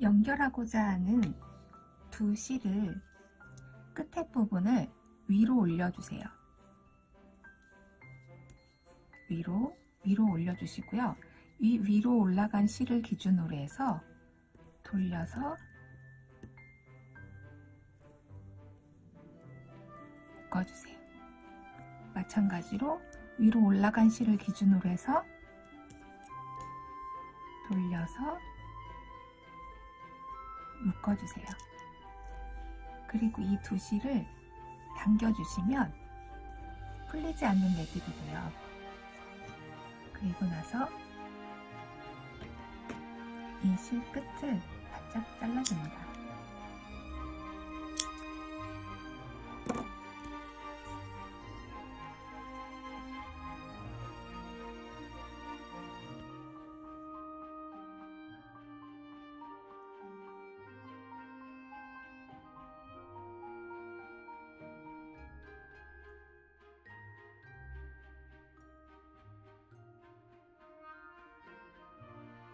연결하고자 하는 두 실을 끝에 부분을 위로 올려주세요. 위로, 위로 올려주시고요. 이 위로 올라간 실을 기준으로 해서 돌려서 묶어주세요. 마찬가지로 위로 올라간 실을 기준으로 해서 돌려서 묶어주세요. 그리고 이두 실을 당겨주시면 풀리지 않는 매듭이 돼요. 그리고 나서 이 실 끝을 바짝 잘라줍니다.